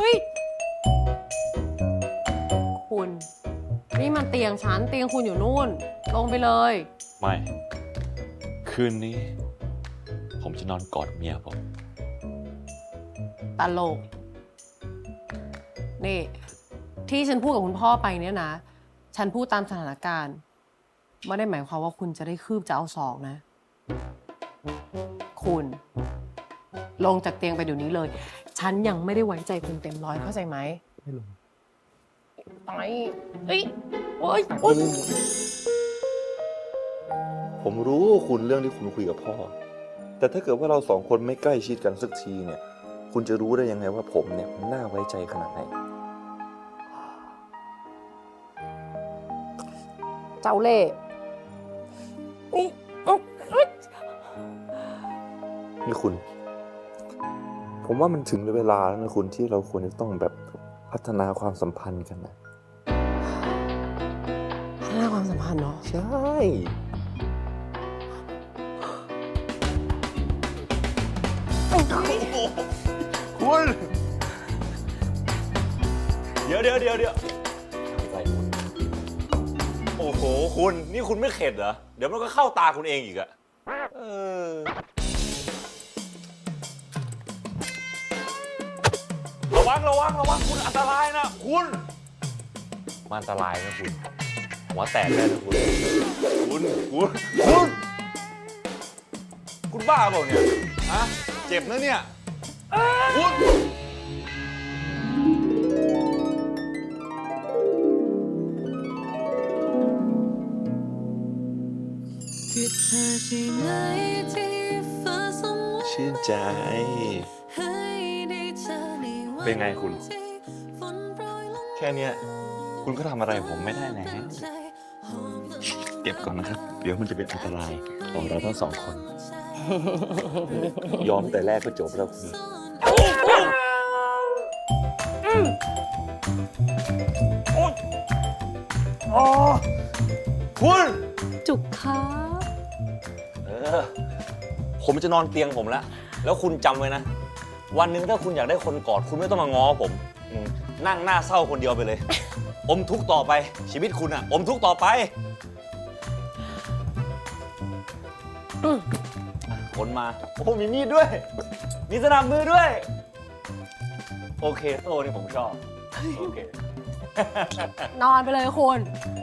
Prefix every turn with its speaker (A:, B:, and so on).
A: ฮ้ย คุณ นี่มันเตียงฉันเตียงคุณอยู่นู่น ลงไปเลย
B: ไม่ คืนนี้ ผมจะนอนกอดเมียผม
A: ตลก นี่ ที่ฉันพูดกับคุณพ่อไปเนี่ยนะ ฉันพูดตามสถานการณ์ ไม่ได้หมายความว่าคุณจะได้คืบจะเอาศอกนะ คุณ ลงจากเตียงไปเดี๋ยวนี้เลย ฉันยังไม่ได้ไว้ใจคุณเต็มร้อยเข้าใจไหม
C: ไม่ลง
A: ไปเฮ้ยโอ๊ยโอ๊ย
C: ผมรู้ว่าคุณเรื่องที่คุณคุยกับพ่อ แต่ถ้าเกิดว่าเราสองคนไม่ใกล้ชิดกันสักทีเนี่ย คุณจะรู้ได้ยังไงว่าผมเนี่ยมันน่าไว้ใจขนาดไหน
A: เจ้าเล่ห์นี่อุ๊ยอุ๊ย
C: นี่คุณ ผมว่ามันถึงเวลาแล้วนะคุณที่เราควรจะต้องแบบพัฒนาความสัมพันธ์กันนะ
A: พัฒนาความสัมพันธ์เนาะ
C: ใช่
B: คุณ เดี๋ยวเดี๋ยวเดี๋ยวเดี๋ยวโอ้โห คุณ นี่คุณไม่เข็ดเหรอ เดี๋ยวมันก็เข้าตาคุณเองอีกอะเออ วังระวังระวังคุณอันตรายนะคุณมันอันตรายนะคุณหัวแตกได้นะคุณคุณคุณคุณคุณบ้าเปล่าเนี่ยฮะเจ็บนะเนี่ยคุณ
D: คือเธอใช่ไหมที่ฟ้าส่งไว้
C: ชื่นใจ
D: ให้
B: เป็นไงคุณ
D: ที่ฝนโปรยลง
B: แค่เนี้ยคุณก็ทำอะไรผมไม่ได้นะ
D: ใจหอมละมุน
B: เก็บก่อนนะครับ เดี๋ยวมันจะเป็นอันตรายของเราทั้งสองคน
C: ยอมแต่แรกก็จบแล้วคุณ
B: คุณ
A: จุกค่ะ
B: เออผมจะนอนเตียงผมแล้ว แล้วคุณจำไว้นะ วันหนึ่งถ้าคุณอยากได้คนกอดคุณไม่ต้องมาง้อผมอืมนั่งหน้าเศร้าคนเดียวไปเลย อมทุกข์ต่อไปชีวิตคุณอะอมทุกข์ต่อไป
A: อืม
B: อะคนมา โอ้มีมีดด้วย มีสนับมือด้วย โอเคโต้นี่ผมชอบ โอเค
A: นอนไปเลยคุณ
B: อ